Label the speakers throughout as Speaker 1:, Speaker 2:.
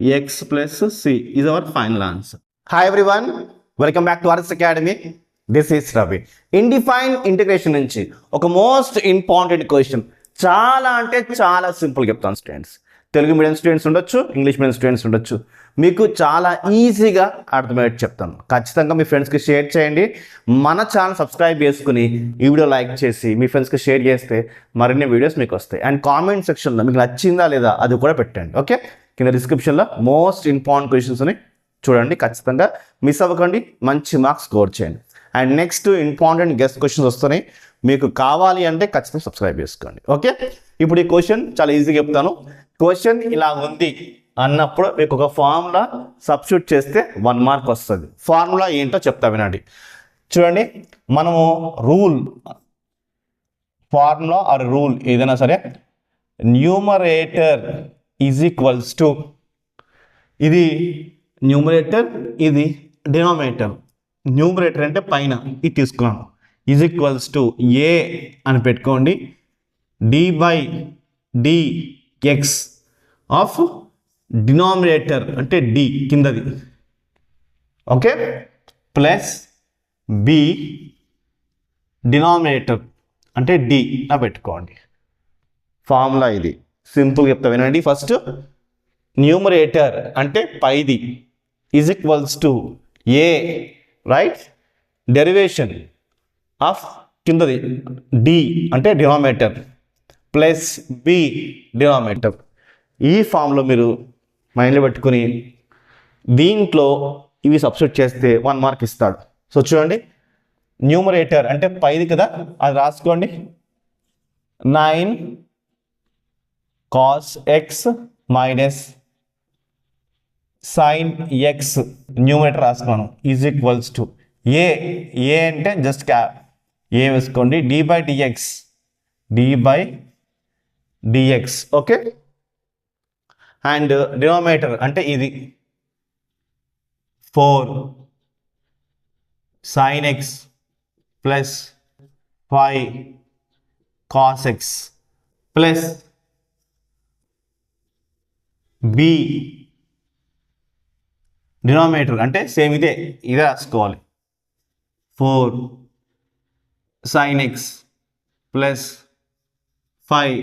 Speaker 1: X plus C is our final answer hi everyone welcome back to RS academy this is Ravi indefinite integration నుంచి ఒక most important question చాలా అంటే చాలా simple చెప్తాను students Telugu medium students ఉండొచ్చు English medium students ఉండొచ్చు. మీకు చాలా ఈజీగా అర్థమయ్యేట్టు చెప్తాను. ఖచ్చితంగా మీ ఫ్రెండ్స్కి షేర్ చేయండి. మన ఛానల్ సబ్స్క్రైబ్ చేసుకుని ఈ వీడియో లైక్ చేసి మీ ఫ్రెండ్స్కి షేర్ చేస్తే మరిన్ని వీడియోస్ మీకు వస్తాయి. అండ్ కామెంట్ సెక్షన్లో మీకు నచ్చిందా లేదా అది కూడా పెట్టండి ఓకే కింద డిస్క్రిప్షన్లో మోస్ట్ ఇంపార్టెంట్ క్వశ్చన్స్ని చూడండి. ఖచ్చితంగా మిస్ అవ్వకండి. మంచి మార్క్స్ స్కోర్ చేయండి. And next important guest questions వస్తున్నాయి. మీకు కావాలి అంటే ఖచ్చితంగా సబ్స్క్రైబ్ చేసుకోండి. ఓకే ఇప్పుడు ఈ క్వశ్చన్ చాలా ఈజీగా చెప్తాను. క్వశ్చన్ ఇలా ఉంది అన్నప్పుడు మీకు ఒక ఫార్ములా సబ్స్టిట్యూట్ చేస్తే వన్ మార్క్ వస్తుంది. ఫార్ములా ఏంటో చెప్తా వినండి. చూడండి. మనము రూల్ ఫార్ములా ఆర్ రూల్ ఏదైనా సరే న్యూమరేటర్ ఈజ్ ఈక్వల్స్ టు ఇది న్యూమరేటర్ ఇది డినామినేటర్ న్యూమరేటర్ అంటే పైన ఇది తీసుకున్నాను. ఈజ్ ఈక్వల్స్ టు ఏ అని పెట్టుకోండి. D by D X of denominator అంటే డి కిందది. ఓకే ప్లస్ బి డినామినేటర్ అంటే డి నా పెట్టుకోండి. ఫార్ములా ఇది. సింపుల్ చెప్తా వినండి. ఫస్ట్ న్యూమరేటర్ అంటే పైది. Is equals to A right derivation of కిందది. డి అంటే డినామినేటర్ ప్లస్ బి డినామినేటర్ ఈ ఫామ్లో మీరు మైండ్లో పెట్టుకుని దీంట్లో ఇవి సబ్స్టిట్యూట్ చేస్తే వన్ మార్క్ ఇస్తాడు. సో చూడండి. న్యూమరేటర్ అంటే పైది కదా? అది రాసుకోండి. Nine cos X minus sine X numerator రాసుకున్నాను. Is equals to A A అంటే జస్ట్ క్యా ఏ వేసుకోండి. D by DX D by DX okay and denominator అంటే ఇది. Four sine X plus five cos X plus B denominator అంటే same ఇదే ఇదే రాసుకోవాలి. Four sine X plus five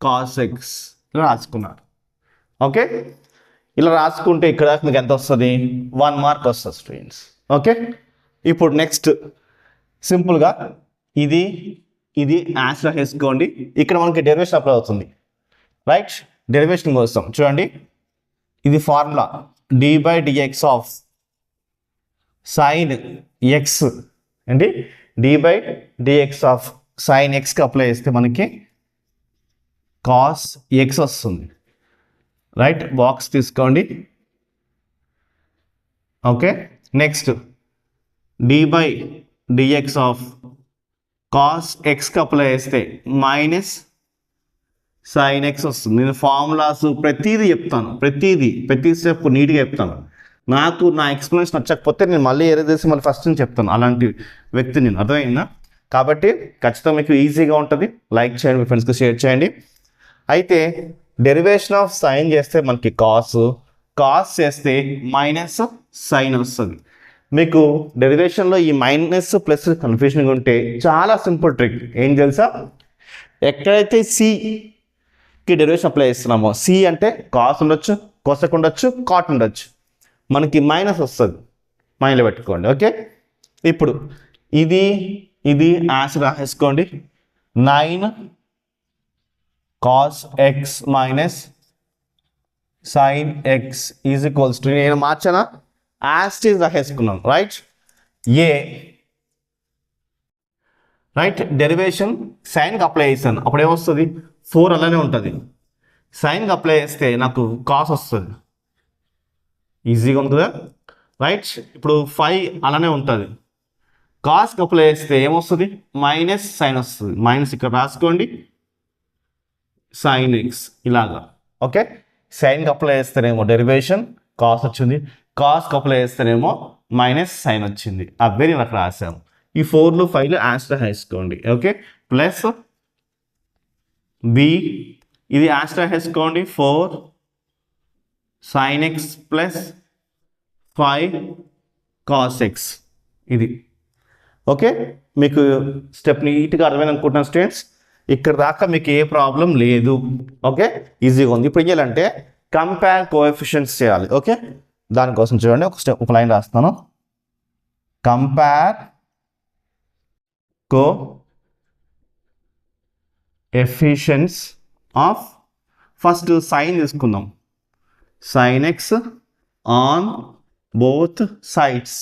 Speaker 1: cos X ఇలా రాసుకున్నారు. ఓకే ఇలా రాసుకుంటే ఇక్కడ మీకు ఎంత వస్తుంది? వన్ మార్క్ వస్తుంది స్టూడెంట్స్ ఓకే ఇప్పుడు నెక్స్ట్ సింపుల్గా ఇది ఇది యాన్సర్ వేసుకోండి. ఇక్కడ మనకి డెరివేషన్ అప్లై అవుతుంది. రైట్ డెరివేషన్ కోసం. చూడండి. ఇది formula D by DX of sine X ఏంటి? D by DX of sine ఎక్స్కి apply చేస్తే మనకి కాస్ ఎక్స్ వస్తుంది. రైట్ బాక్స్ తీసుకోండి. Okay next D by DX of cos ఎక్స్కి apply చేస్తే మైనస్ సైన్ ఎక్స్ వస్తుంది. నేను ఫార్ములాస్ ప్రతిదీ చెప్తాను. ప్రతిదీ ప్రతి స్టెప్ నీట్గా చెప్తాను. నాకు నా ఎక్స్ప్లెనేషన్ నచ్చకపోతే నేను మళ్ళీ ఏరే చేసి మళ్ళీ ఫస్ట్ నుంచి చెప్తాను. అలాంటి వ్యక్తి నేను. అర్థమైందా? కాబట్టి ఖచ్చితంగా మీకు ఈజీగా ఉంటుంది. లైక్ చేయండి మీ ఫ్రెండ్స్కి షేర్ చేయండి. అయితే డెరివేషన్ ఆఫ్ సైన్ చేస్తే మనకి కాస్ కాస్ చేస్తే మైనస్ సైన్ వస్తుంది. మీకు డెరివేషన్లో ఈ మైనస్ ప్లస్ కన్ఫ్యూషన్గా ఉంటే చాలా సింపుల్ ట్రిక్ ఏం తెలుసా? ఎక్కడైతే కి డెరివేషన్ అప్లై చేస్తున్నాము. సి అంటే కాస్ ఉండొచ్చు కొసకు ఉండొచ్చు కాట్ ఉండొచ్చు. మనకి మైనస్ వస్తుంది. మైండ్లో పెట్టుకోండి ఓకే ఇప్పుడు ఇది ఇది answer రాసేసుకోండి. Nine cos X minus sine X is equals to నేను మార్చానా? యాస్టీజ్ రాసేసుకున్నాను రైట్ ఏ రైట్ డెరివేషన్ సైన్కి అప్లై చేశాను. అప్పుడు ఏమొస్తుంది ఫోర్ అలానే ఉంటుంది. సైన్కి అప్లై చేస్తే నాకు కాస్ వస్తుంది. ఈజీగా ఉంది కదా? రైట్ ఇప్పుడు ఫైవ్ అలానే ఉంటుంది. కాస్కి అప్లై చేస్తే ఏమొస్తుంది? మైనస్ సైన్ వస్తుంది. మైనస్ ఇక్కడ రాసుకోండి. సైన్ ఎక్స్ ఇలాగా. ఓకే సైన్కి అప్లై చేస్తేనేమో డెరివేషన్ కాస్ వచ్చింది. కాస్కి అప్లై చేస్తేనేమో మైనస్ సైన్ వచ్చింది. అవే నేను అక్కడ రాసాము ఈ ఫోర్లు ఫైవ్లు ఆన్సర్ వేసుకోండి ఓకే ప్లస్ బి ఇది answer four sine X plus five cos X ఇది. ఓకే మీకు స్టెప్ నీట్గా అర్థమైంది అనుకుంటున్నాను స్టూడెంట్స్ ఇక్కడ దాకా మీకు ఏ ప్రాబ్లం లేదు. ఓకే ఈజీగా ఉంది. ఇప్పుడు ఏం చేయాలంటే కంపేర్ కోఎఫిషియన్స్ చేయాలి. ఓకే దానికోసం చూడండి ఒక స్టెప్ ఒక లైన్ రాస్తాను compare coefficients of first sine తీసుకుందాం. Sine X on both sides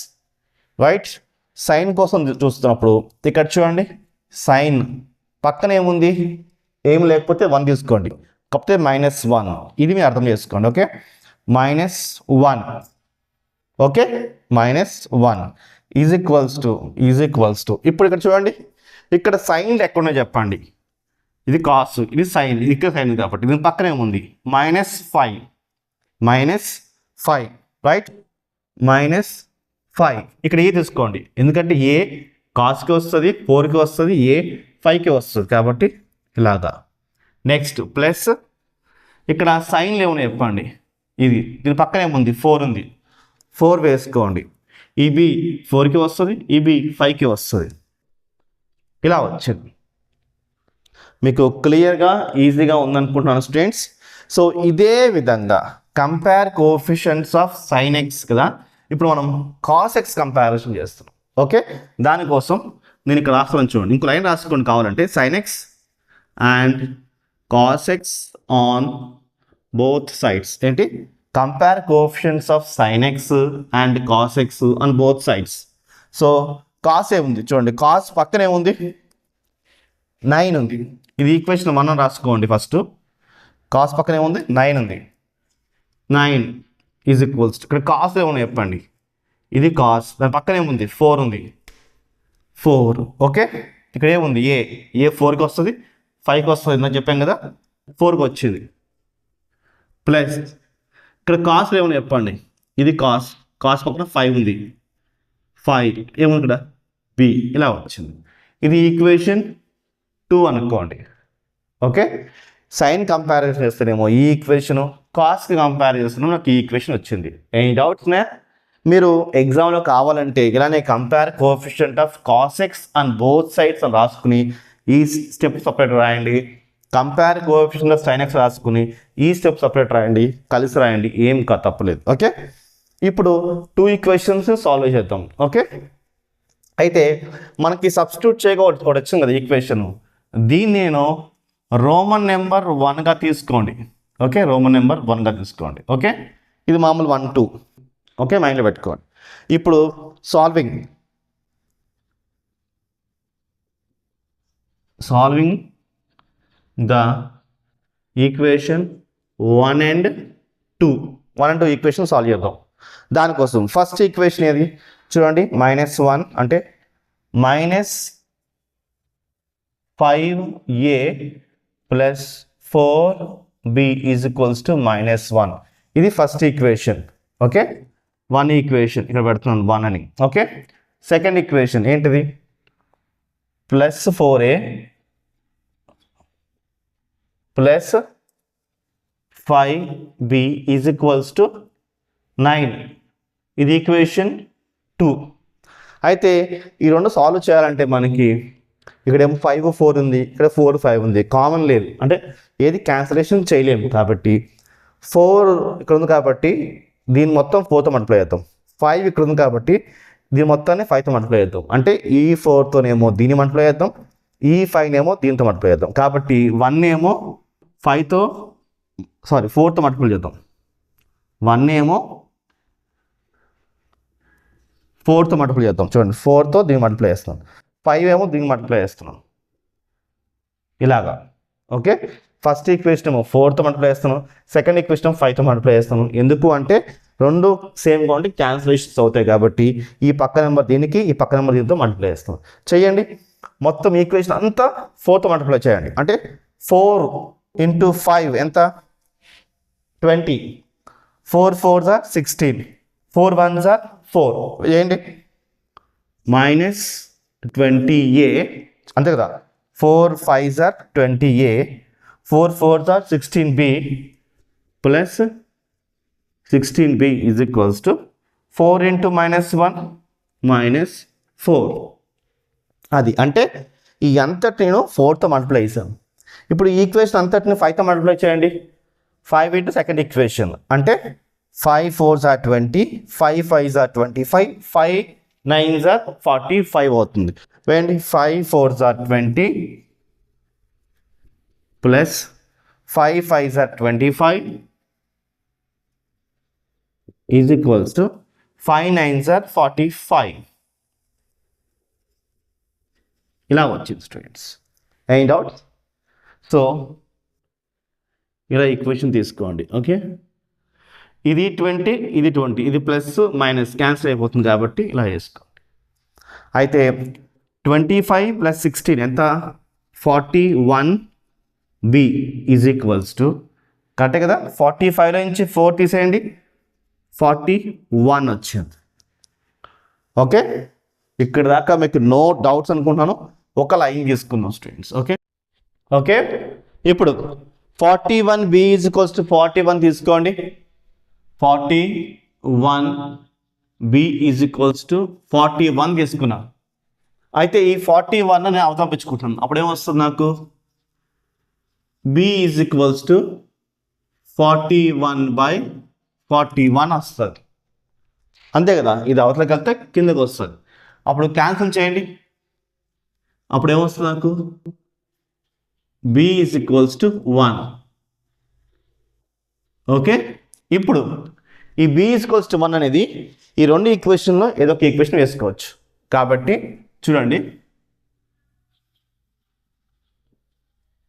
Speaker 1: right sine కోసం చూస్తున్నప్పుడు ఇక్కడ చూడండి. సైన్ పక్కన ఏముంది? ఏం లేకపోతే వన్ తీసుకోండి. కాకపోతే మైనస్ వన్ ఇది మీరు అర్థం చేసుకోండి okay? Minus one okay? Minus one is equals to is equals to ఇప్పుడు ఇక్కడ చూడండి. ఇక్కడ సైన్ ఎక్కడున్నాయో చెప్పండి. ఇది కాస్ ఇది సైన్ ఇది ఇక్కడ సైన్ కాబట్టి దీని పక్కన ఏముంది? Minus five minus five right minus five ఇక్కడ ఏ తీసుకోండి. ఎందుకంటే ఏ కాస్కి వస్తుంది ఫోర్కి వస్తుంది ఏ ఫైవ్కి వస్తుంది కాబట్టి ఇలాగా. నెక్స్ట్ ప్లస్ ఇక్కడ సైన్లు ఏమైనా చెప్పండి? ఇది దీని పక్కన ఏముంది? ఫోర్ ఉంది. ఫోర్ వేసుకోండి. ఈబి ఫోర్కి వస్తుంది ఈబి ఫైవ్కి వస్తుంది. ఇలా వచ్చింది. మీకు క్లియర్గా ఈజీగా ఉందనుకుంటున్నాను స్టూడెంట్స్ సో ఇదే విధంగా compare coefficients of sine X కదా. ఇప్పుడు మనం కాస్ ఎక్స్ కంపారిజన్ చేస్తున్నాం. ఓకే దానికోసం నేను ఇక్కడ రాస్తున్నాను చూడండి. ఇంకో లైన్ రాసుకోండి కావాలంటే. Sine X and cos X on both sides ఏంటి? Compare coefficients of sine X and cos X on both sides so cos ఏముంది? చూడండి. కాస్ పక్కనే ఉంది నైన్ ఉంది. ఇది ఈక్వేషన్ మనం రాసుకోండి ఫస్ట్ కాస్ పక్కన ఏముంది? నైన్ ఉంది. నైన్ ఈజ్ ఈక్వల్స్ ఇక్కడ కాస్ ఏమన్నా చెప్పండి? ఇది కాస్ దాని పక్కన ఏముంది? ఫోర్ ఉంది. ఫోర్ ఓకే ఇక్కడ ఏముంది? ఏ ఏ ఫోర్కి వస్తుంది. ఫైవ్కి వస్తుంది. నేను చెప్పాను కదా? ఫోర్కి వచ్చింది. ప్లస్ ఇక్కడ కాస్ట్ ఏమన్నా చెప్పండి? ఇది కాస్ కాస్ పక్కన ఫైవ్ ఉంది. ఫైవ్ ఏముంది ఇక్కడ? బి ఇలా వచ్చింది. ఇది ఈక్వేషన్ టూ అనుకోండి. ఓకే? సైన్ కంపారిజన్ చేస్తేనేమో ఈ ఈక్వేషను కాస్ట్కి కంపేర్ చేస్తున్నాం నాకు ఈ ఈక్వేషన్ వచ్చింది. ఎనీ డౌట్స్నే మీరు ఎగ్జామ్లో కావాలంటే ఇలానే compare coefficient of cos X and both sides అని రాసుకుని ఈ స్టెప్ సపరేట్ రాయండి. Compare coefficient of sine X రాసుకుని ఈ స్టెప్ సపరేట్ రాయండి. కలిసి రాయండి. ఏం కా తప్పలేదు. ఓకే? ఇప్పుడు టూ ఈక్వేషన్స్ సాల్వ్ చేద్దాం. ఓకే? అయితే మనకి సబ్స్టిట్యూట్ చేయగా ఒకటి ఒకటి వచ్చింది కదా ఈక్వేషన్ దీన్ని నేను రోమన్ నెంబర్ వన్గా తీసుకోండి. ఓకే? రోమన్ నెంబర్ వన్గా తీసుకోండి. ఓకే? ఇది మామూలు వన్ టూ. ఓకే? మైండ్లో పెట్టుకోండి. ఇప్పుడు solving solving the equation one and two one and two equation solve చేద్దాం. దానికోసం ఫస్ట్ ఈక్వేషన్ ఏది? చూడండి మైనస్ వన్ అంటే minus five A plus four B is equals to minus one ఇది first equation okay one equation ఇక్కడ పెడుతున్నాను one అని okay second equation ఏంటిది? Plus four A plus five B is equals to nine ఇది equation two అయితే ఈ రెండు solve చేయాలంటే మనకి ఇక్కడ ఏమో ఫైవ్ ఫోర్ ఉంది ఇక్కడ ఫోర్ ఫైవ్ ఉంది. కామన్ లేదు. అంటే ఏది క్యాన్సలేషన్ చేయలేము కాబట్టి ఫోర్ ఇక్కడ ఉంది కాబట్టి దీని మొత్తం ఫోర్తో మల్టిప్లై చేద్దాం. ఫైవ్ ఇక్కడ ఉంది కాబట్టి దీని మొత్తాన్ని ఫైవ్తో మల్టిప్లై చేద్దాం. అంటే ఈ ఫోర్తోనేమో దీన్ని మల్టిప్లై చేద్దాం ఈ ఫైవ్ ఏమో దీంతో మల్టిప్లై చేద్దాం. కాబట్టి వన్ ఏమో ఫైవ్తో సారీ ఫోర్తో మల్టిప్లై చేద్దాం. వన్ ఏమో ఫోర్తో మల్టిప్లై చేద్దాం. చూడండి ఫోర్తో దీన్ని మల్టిప్లై చేస్తాం ఫైవ్ ఏమో దీన్ని మల్టిప్లై చేస్తున్నాం ఇలాగా. ఓకే ఫస్ట్ ఈక్వేషన్ ఏమో ఫోర్తో మల్టిప్లై చేస్తున్నాం సెకండ్ ఈక్వేషన్ ఫైవ్తో మల్టిప్లై చేస్తున్నాం ఎందుకు అంటే రెండు సేమ్ కాబట్టి క్యాన్సిలేషన్స్ అవుతాయి కాబట్టి ఈ పక్క నెంబర్ దీనికి ఈ పక్క నెంబర్ దీంతో మల్టిప్లై చేస్తాం చేయండి. మొత్తం ఈక్వేషన్ అంతా ఫోర్తో మల్టిప్లై చేయండి. అంటే ఫోర్ ఇంటూ ఫైవ్ ఎంత? ట్వంటీ ఫోర్ ఫోర్ జార్ సిక్స్టీన్ ఫోర్ వన్ జార్ ఫోర్ చేయండి. Minus twenty A. అంతే కదా. ఫోర్ ఫైవ్ జార్ twenty A. Four four jar sixteen B. Plus sixteen B is equals to four into minus one. Minus four. అది అంటే ఈ అంతటి నేను ఫోర్తో మల్టిప్లై చేశాను. ఇప్పుడు ఈ ఈక్వేషన్ అంతటిని ఫైవ్తో మల్టిప్లై చేయండి. ఫైవ్ ఇంటూ సెకండ్ ఈక్వేషన్ అంటే five fours are twenty five fives are twenty five five nines are forty five అవుతుంది. వేయండి ఫైవ్ ఫోర్ జార్ twenty plus five five jar twenty five is equals to five nines are forty five. ఇలా వచ్చింది students. ఏం doubts? So ఇలా equation తీసుకోండి okay? ఇది twenty ఇది ట్వంటీ. ఇది ప్లస్ మైనస్. క్యాన్సిల్ అయిపోతుంది కాబట్టి ఇలా వేసుకోండి అయితే ట్వంటీ ఫైవ్ ప్లస్ సిక్స్టీన్ ఎంత? Forty one B is equals to కరెక్టే కదా? ఫార్టీ ఫైవ్లో నుంచి ఫోర్ తీసేయండి. ఫార్టీ వన్ వచ్చింది. ఓకే? ఇక్కడ దాకా మీకు నో డౌట్స్ అనుకుంటున్నాను. ఒక లైన్ తీసుకుందాం స్టూడెంట్స్. ఓకే? ఓకే? ఇప్పుడు forty one B is equals to forty one తీసుకోండి. Forty one B is equals to forty one తీసుకున్నాను అయితే ఈ ఫార్టీ వన్ నేను అవతాపించుకుంటున్నాను అప్పుడు ఏమొస్తుంది నాకు? B is equals to forty one by forty one వస్తుంది. అంతే కదా? ఇది అవతలకి వెళ్తే కిందకి వస్తుంది. అప్పుడు క్యాన్సిల్ చేయండి. అప్పుడు ఏమొస్తుంది నాకు? B is equals to one okay ఇప్పుడు ఈ బి ఈక్వల్స్ టు వన్ అనేది ఈ రెండు ఈక్వేషన్లో ఏదో ఒక ఈక్వేషన్ వేసుకోవచ్చు. కాబట్టి చూడండి.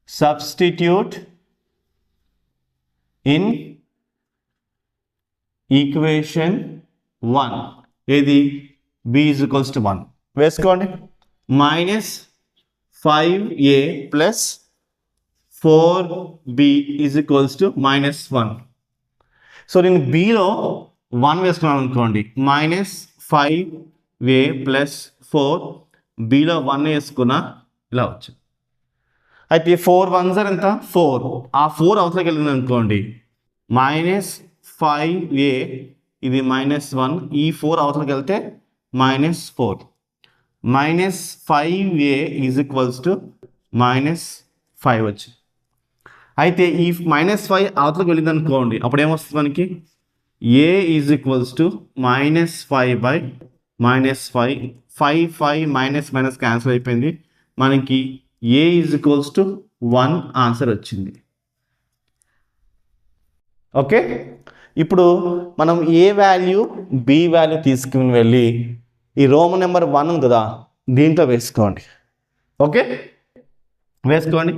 Speaker 1: సబ్స్టిట్యూట్ ఇన్ ఈక్వేషన్ వన్ ఏది? బి ఈక్వల్స్ టు వన్ వేసుకోండి. Minus five A plus four B is equals to minus one so నేను బిలో వన్ వేసుకున్నాను అనుకోండి. Minus five A plus four below one వేసుకున్నా ఇలా వచ్చింది. అయితే ఫోర్ వన్ సార్ ఎంత? ఫోర్ ఆ ఫోర్ అవసరం వెళ్ళింది అనుకోండి. మైనస్ ఫైవ్ ఏ ఇది మైనస్ వన్ ఈ ఫోర్ అవసరంకి వెళ్తే minus four minus five A is equals to minus five వచ్చింది. అయితే ఈ మైనస్ ఫైవ్ అవతలకు వెళ్ళింది అనుకోండి అప్పుడు ఏమొస్తుంది మనకి? A is equals to minus five by minus five five five minus minus cancel అయిపోయింది. మనకి A is equals to one answer వచ్చింది. ఓకే? ఇప్పుడు మనం ఏ వాల్యూ బి వాల్యూ తీసుకుని వెళ్ళి ఈ రోమ్ నెంబర్ వన్ ఉంది కదా దీంట్లో వేసుకోండి. ఓకే? వేసుకోండి.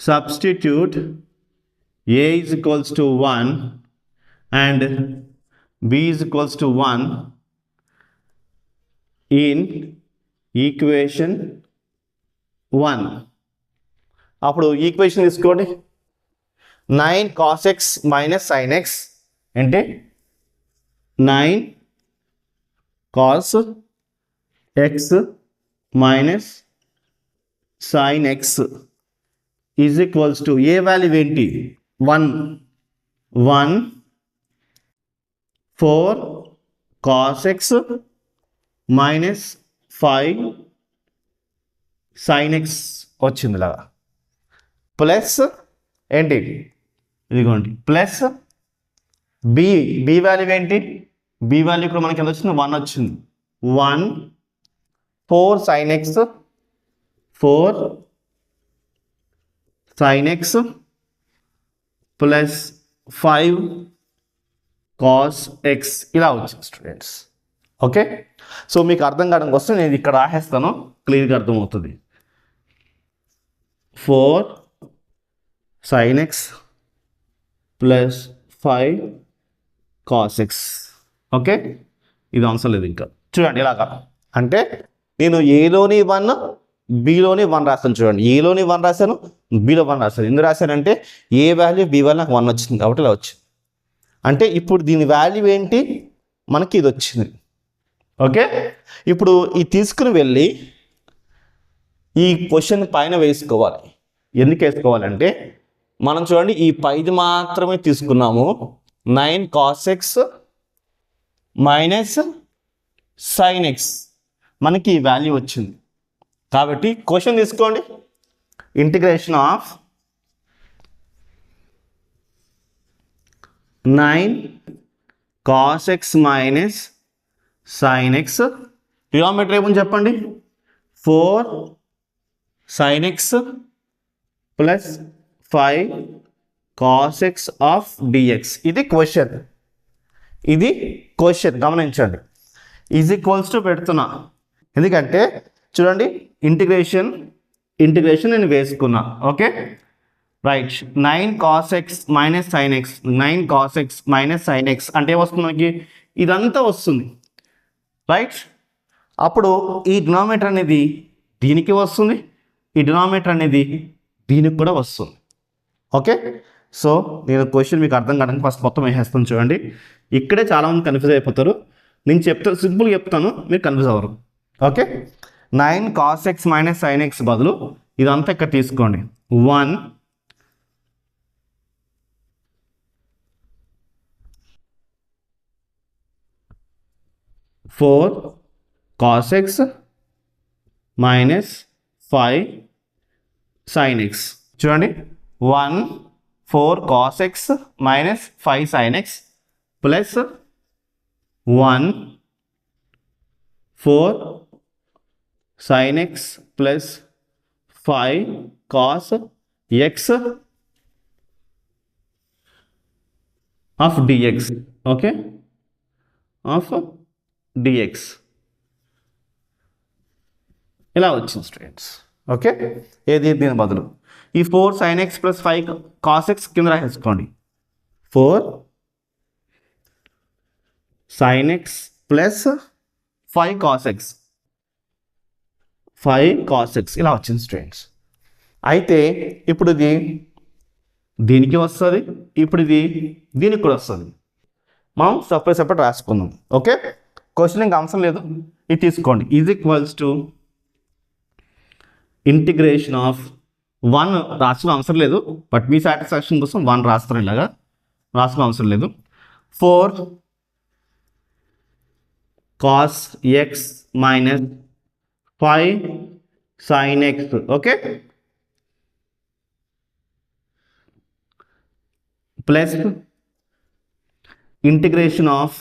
Speaker 1: Substitute a is equals to 1 and b is equals to 1 in equation 1 అప్పుడు ఈక్వేషన్ తీసుకోండి. Nine cos x minus sine x అంటే nine cos x minus sine x is equals to A value ఏంటి? One one four cos x minus five sine x వచ్చింది ఇలాగా plus ఏంటి? ఇదిగోండి. Plus B B value ఏంటి? B value ఇక్కడ మనకి ఎంత వచ్చింది? వన్ వచ్చింది. One four sine x four sin x plus five cos x ఇలా వచ్చింది స్టూడెంట్స్ ఓకే సో మీకు అర్థం కావడం కోసం నేను ఇక్కడ రాసేస్తాను. క్లియర్గా అర్థమవుతుంది. Four sine x plus five cos x okay ఇది అవసరం లేదు ఇంకా. చూడండి ఇలాగా. అంటే నేను ఏలోని వన్ బిలోని వన్ రాస్తాను చూడండి. ఏలోనే వన్ రాశాను బిలో వన్ రాశాను. ఎందుకు రాశానంటే ఏ వాల్యూ బి వల్ల నాకు వన్ వచ్చింది కాబట్టి ఇలా వచ్చింది. అంటే ఇప్పుడు దీని వాల్యూ ఏంటి? మనకి ఇది వచ్చింది. ఓకే? ఇప్పుడు ఈ తీసుకుని వెళ్ళి ఈ క్వశ్చన్ పైన వేసుకోవాలి. ఎందుకు వేసుకోవాలంటే మనం చూడండి ఈ పైది మాత్రమే తీసుకున్నాము. Nine cos x minus sine x మనకి ఈ వాల్యూ వచ్చింది. కాబట్టి క్వశ్చన్ తీసుకోండి. Integration of nine cos x minus sine x టియోమెట్రీ ఏమని చెప్పండి? Four sine x plus five cos x of dx ఇది క్వశ్చన్ ఇది క్వశ్చన్ గమనించండి. ఈజ్ ఈక్వల్స్ టు పెడుతున్నా. ఎందుకంటే చూడండి ఇంటిగ్రేషన్ ఇంటిగ్రేషన్ నేను వేసుకున్నా okay right nine cos x minus sine x nine cos x minus sine x అంటే వస్తుంది మనకి? ఇదంతా వస్తుంది. రైట్ అప్పుడు ఈ డినామేటర్ అనేది దీనికి వస్తుంది ఈ డినామేటర్ అనేది దీనికి కూడా వస్తుంది. ఓకే సో నేను క్వశ్చన్ మీకు అర్థం కావడానికి ఫస్ట్ మొత్తం వేసేస్తాను చూడండి. ఇక్కడే చాలామంది కన్ఫ్యూజ్ అయిపోతారు. నేను చెప్తాను సింపుల్గా చెప్తాను మీరు కన్ఫ్యూజ్ అవ్వరు. Okay nine cos x minus sine x బదులు ఇదంతా ఇక్కడ తీసుకోండి. One four cos x minus five sine x చూడండి. One four cos x minus five sine x plus one four sine x plus five cos x of dx okay of dx ఇలా వచ్చింది students okay ఏది దీని బదులు? ఈ four sine x plus five cos x కింద రాసేసుకోండి. Four sine x plus five cos x five cos x ఇలా వచ్చింది students అయితే ఇప్పుడు ఇది దీనికి వస్తుంది ఇప్పుడు ఇది దీనికి కూడా వస్తుంది. మనం సపరేట్ సపరేట్ రాసుకుందాం ఓకే? క్వశ్చన్ ఇంకా అవసరం లేదు. ఇది తీసుకోండి. Is equals to integration of one రాసిన అవసరం లేదు బట్ మీ సాటిస్ఫాక్షన్ కోసం వన్ రాస్తారు ఇలాగా. రాసిన అవసరం లేదు. Four cos x minus five sine x okay plus integration of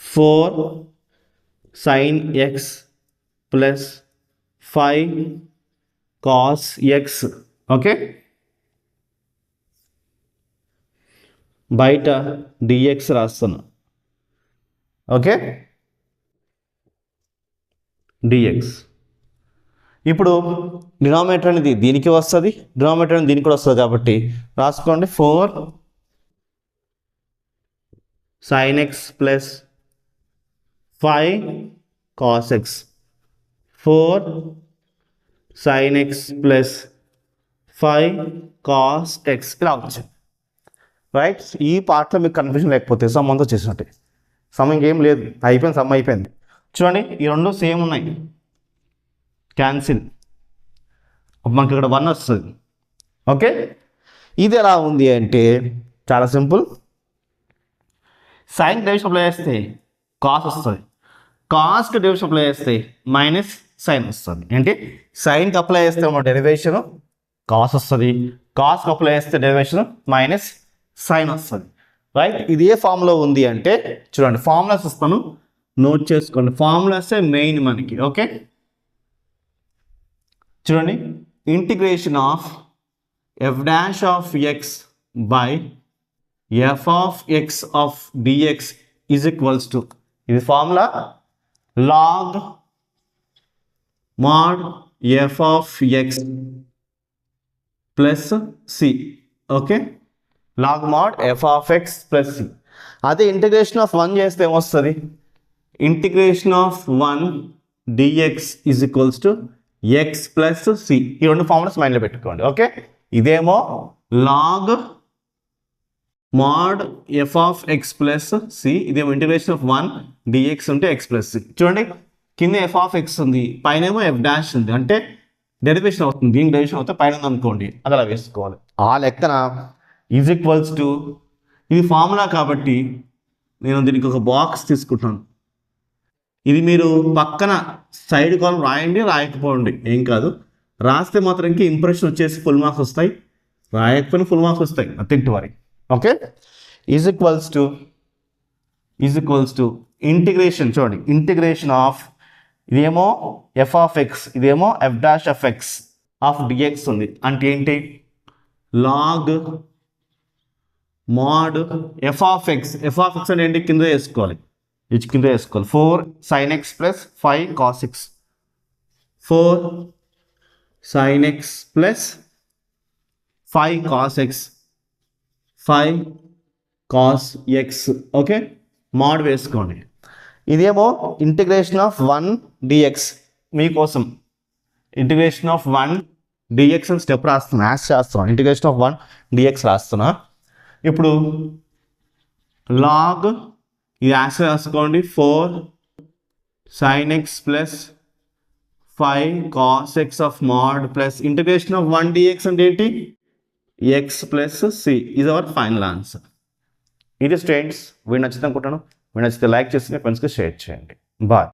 Speaker 1: four sine x plus five cos x okay బయట డిఎక్స్ రాస్తున్నా ఓకే డిఎక్స్ ఇప్పుడు డినామినేటర్ అనేది దీనికి వస్తుంది డినామినేటర్ అనేది దీనికి కూడా వస్తుంది కాబట్టి రాసుకోండి four sine x plus five cos x four sine x plus five cos x ఇలా వచ్చింది రైట్ ఈ పార్ట్లో మీకు కన్ఫ్యూజన్ లేకపోతే సమ్ అంతా చేసినట్టే సమ్ ఇంకేం లేదు. అయిపోయింది సమ్ అయిపోయింది. చూడండి ఈ రెండు సేమ్ ఉన్నాయి. క్యాన్సిల్ మనకి ఇక్కడ వన్ వస్తుంది. ఓకే ఇది ఎలా ఉంది అంటే చాలా సింపుల్ సైన్ డెరివేషన్ అప్లై చేస్తే కాస్ వస్తుంది. కాస్కి డెవిషన్ అప్లై చేస్తే మైనస్ సైన్ వస్తుంది. అంటే సైన్కి అప్లై చేస్తే మన డెరివేషన్ కాస్ వస్తుంది. కాస్కి అప్లై చేస్తే డెరివేషన్ మైనస్ సైన్ వస్తుంది. రైట్ ఇది ఏ ఫామ్లో ఉంది అంటే చూడండి ఫార్ములాస్ ఇస్తాను నోట్ చేసుకోండి. ఫార్ములాసే మెయిన్ మనకి ఓకే చూడండి. Integration of f dash of x by f of x of dx is equals to ఇది formula log mod f of x plus C okay log mod f of x plus C అదే integration of one చేస్తే ఏమొస్తుంది? Integration of one dx is equals to x plus C ఈ రెండు formulas మైండ్లో పెట్టుకోండి okay ఇదేమో log mod f of x plus C ఇదేమో integration of one dx ఉంటే ఎక్స్ ప్లస్ సి చూడండి కింద ఎఫ్ ఆఫ్ ఎక్స్ ఉంది పైన ఏమో ఎఫ్ డాష్ ఉంది. అంటే డెరివేషన్ అవుతుంది దీనికి డెరివేషన్ అవుతే పైన ఉంది అనుకోండి అది అలా వేసుకోవాలి. ఆ లెక్కన ఈజ్ ఈక్వల్స్ టు ఇది ఫార్ములా కాబట్టి నేను దీనికి ఒక బాక్స్ తీసుకుంటాను ఇది మీరు పక్కన సైడ్ కాలం రాయండి రాయకపోండి. ఏం కాదు. రాస్తే మాత్రం ఇంకా ఇంప్రెషన్ వచ్చేసి ఫుల్ మార్క్స్ వస్తాయి. రాయకపోయినా ఫుల్ మార్క్స్ వస్తాయి nothing to worry. Okay? Is equals to is equals to integration చూడండి. ఇంటిగ్రేషన్ ఆఫ్ ఇదేమో ఎఫ్ ఆఫ్ ఎక్స్ ఇదేమో f dash f x of dx ఉంది. అంటే ఏంటి? Log mod f of x f of x అంటే ఏంటి? కింద వేసుకోవాలి. ఇది కింద వేసుకోవాలి four sine x plus five cos x four sine x plus five cos x five cos x okay mod వేసుకోండి. ఇదేమో ఇంటిగ్రేషన్ ఆఫ్ వన్ డిఎక్స్ మీకోసం. ఇంటిగ్రేషన్ ఆఫ్ వన్ డిఎక్స్ అని స్టెప్ రాస్తున్నా. యాస్ చేస్తున్నా. ఇంటిగ్రేషన్ ఆఫ్ వన్ డిఎక్స్ రాస్తున్నా. ఇప్పుడు log ఇది as రాసుకోండి. Four sine x plus five cos x of mod plus integration of one dx అంటే ఏంటి x plus C is our final answer ఇది స్టూడెంట్స్ వీడు నచ్చింది అనుకుంటాను వీడు నచ్చితే లైక్ చేసి మీ ఫ్రెండ్స్కి షేర్ చేయండి. బాయ్